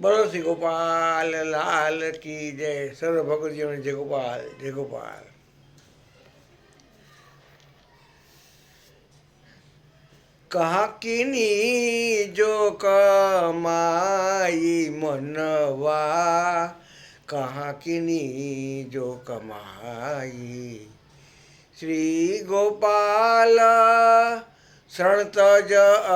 બોલો શ્રી ગોપાલ, લાલ કી જય. સર્વ ભગવતીઓને જય ગોપાલ જય ગોપાલ. કાકીની કિની જો કમાઈ મનવા, કાકીની કિની જો કમાઈ. શ્રી ગોપાલ શરણત જ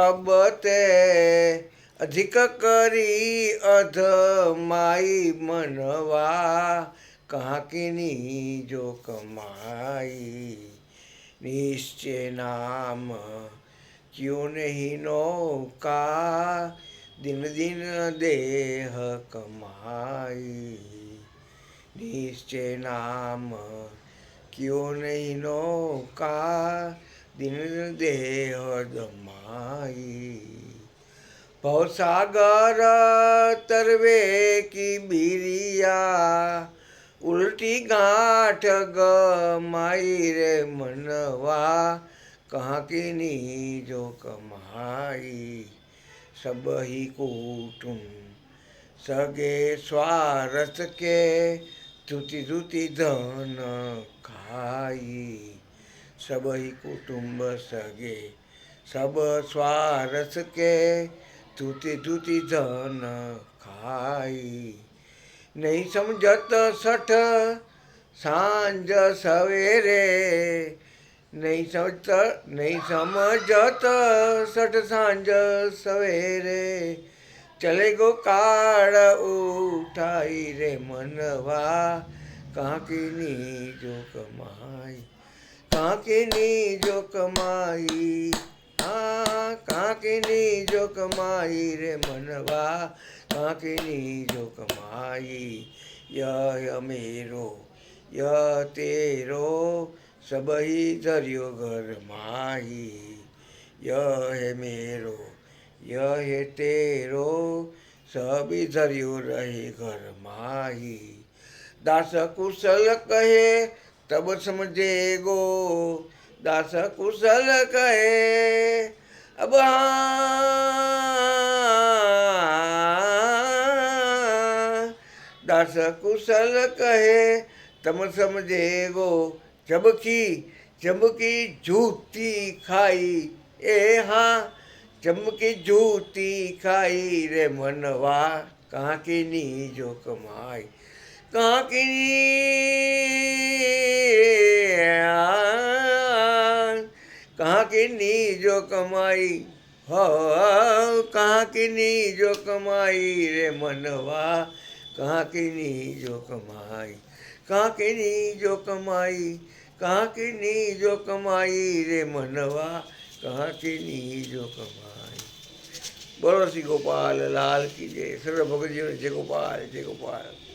અબતે અધિક કરી અધમાઈ મનવા, કાંકીની જો કમાઈ નિશ્ચય નામ ક્યું નહીં નૌકા, દિન દિન દેહ કમાઈ. નિશ્ચય નામ ક્યું નહીં નૌકા દિન દેહ દમાઈ. ભવસાગર તરવે કી બીરિયા, ઉલટી ગાંઠ ગમાઈ રે મનવા, કાંકીની જો કમાઈ સબહી કુટુંબ સગે સ્વારસ કે ધૂતી ધૂતી ધન ખાઈ, સબહી કુટુંબ સગે સબ સ્વારસ કે ધૂતી તૂતી ધન ખાઈ. નહીં સમજત સઠ, સાંજ સવેરે. નહીં સમજત નહીં સમજત સઠ, સાંજ સવેરે. ચલે ગો કાળ ઉઠાઈ રે મનવા. કાંકીની જો કમાઈ કાંકીની જો કમાઈ આ કાંકીની જો કમાઈ રે મનવા, કાંકીની જો કમાઈ ય મેરો, ય, તેરો સબહી ધર્યો ઘર માહી, ય, હે મેરો, ય, હે તેરો સબી ધર્યો રહે ઘર માહી. દાસ કુશલ કહે, તબ સમજે ગો, દાસ કુશલ કહે અબ દાસ કુશલ કહે તમ સમજે ગો ચબકી ચમકી જૂતી ખાઈ એ હા ચમકી જૂતી ખાઈ રે મનવા કાંકીની જો કમાઈ કાંકીની કાંકીની જો કમાઈ હ कहाँ જો કમાઈ રે મનવા. કાંકીની જો કમાઈ કાંકીની જો કમાઈ કાંકીની જો કમાઈ રે મનવા. जो જો કમાઈ. બોલો શ્રી ગોપાલ, લાલ કી જય. સર્વ ભગતજીઓ જય ગોપાલ જય ગોપાલ.